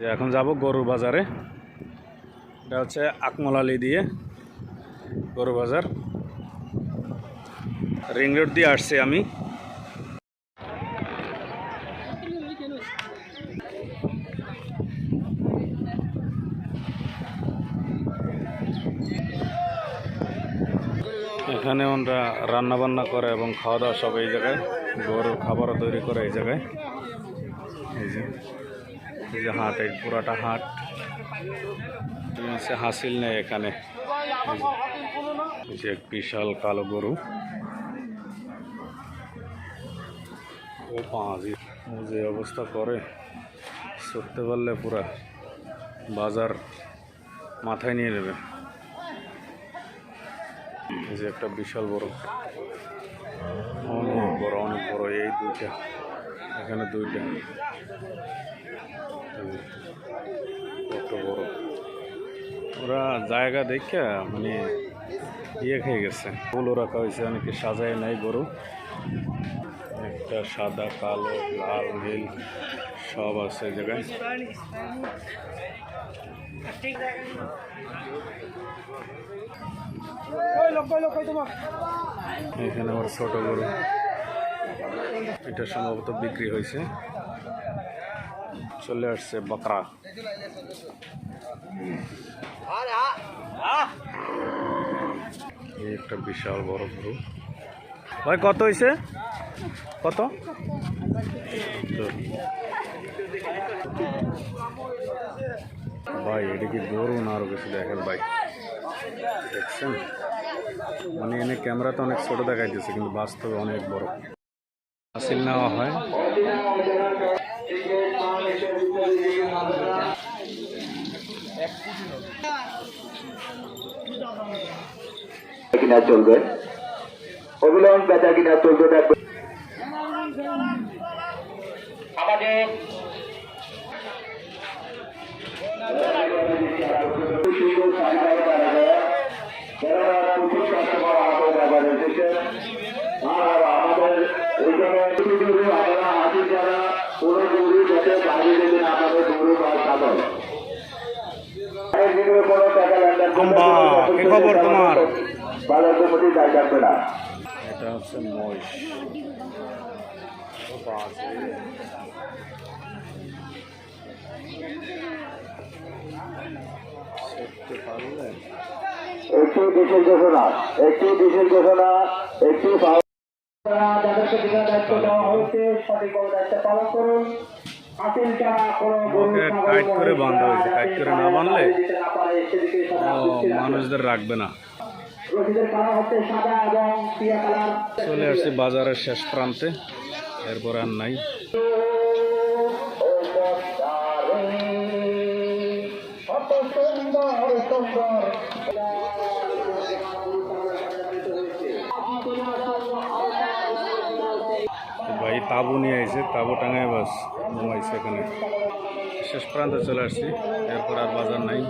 এখন যাব গরুর বাজারে। এটা হচ্ছে আকমলালি দিয়ে গরু বাজার। রিং রোড দিয়ে আসছি আমি। এখানে ওনারা রান্না বান্না করে এবং খাওয়া দাওয়া সব এই জায়গায়। গরুর খাবারও তৈরি করে এই জায়গায়। এই যে। এই যে হাট, এই পুরাটা হাট। হচ্ছে হাসিল নেই এখানে। যে- বিশাল কালো গরু। ও পাঁচি যে অবস্থা করে, সরতে পারলে পুরা বাজার মাথায় নিয়ে নেবে। এই যে একটা বিশাল বড়। অনেক বড় অনেক বড়, এই দুইটা। এখানে দুইটা। কত বড় ওরা জায়গা দেখে মানে ইয়ে খেয়ে গেছে। ফুলও রাখা হয়েছে, অনেকে সাজায় নাই গরু। একটা সাদা, কালো, লাল, নীল সব আছে জায়গায়। এখানে আমার ছোট গরু। এটা সম্ভবত বিক্রি হয়েছে। চলে আসছে বকরা। এই একটা বিশাল বড় গরু। ভাই, কত হয়েছে কত? ভাই, এটা কি গরু না আরও কিছু দেখেন ভাই? দেখছেন? মানে এনে ক্যামেরাতে অনেক ছোট দেখাইতেছে, কিন্তু বাস্তবে অনেক বড়। হাসিল নেওয়া হয়। আমাদের আমাদের এখানে যারা দেবেন আমাদের গরু বা সাধন কোনো আম্বা, কি খবর তোমার? এটা হচ্ছে মহিষ। একটি বিশেষ ঘোষণা একটি বিশেষ ঘোষণা একটি যাদেরকে বিনা দায়িত্ব দেওয়া হয়েছে সঠিকভাবে দায়িত্ব পালন করুন। ওকে টাইট করে বাঁধা হয়েছে। টাইট করে না বাঁধলে। মানুষদের রাখবে না চলে আসছি বাজারের শেষ প্রান্তে এরপর আর নাই সুন্দর ভাই তাবু নিয়ে আইসে তাবু টাঙায় বাস ঘুমাইছে এখানে। শেষ প্রান্তে চলে আসছি, এরপর আর বাজার নাই।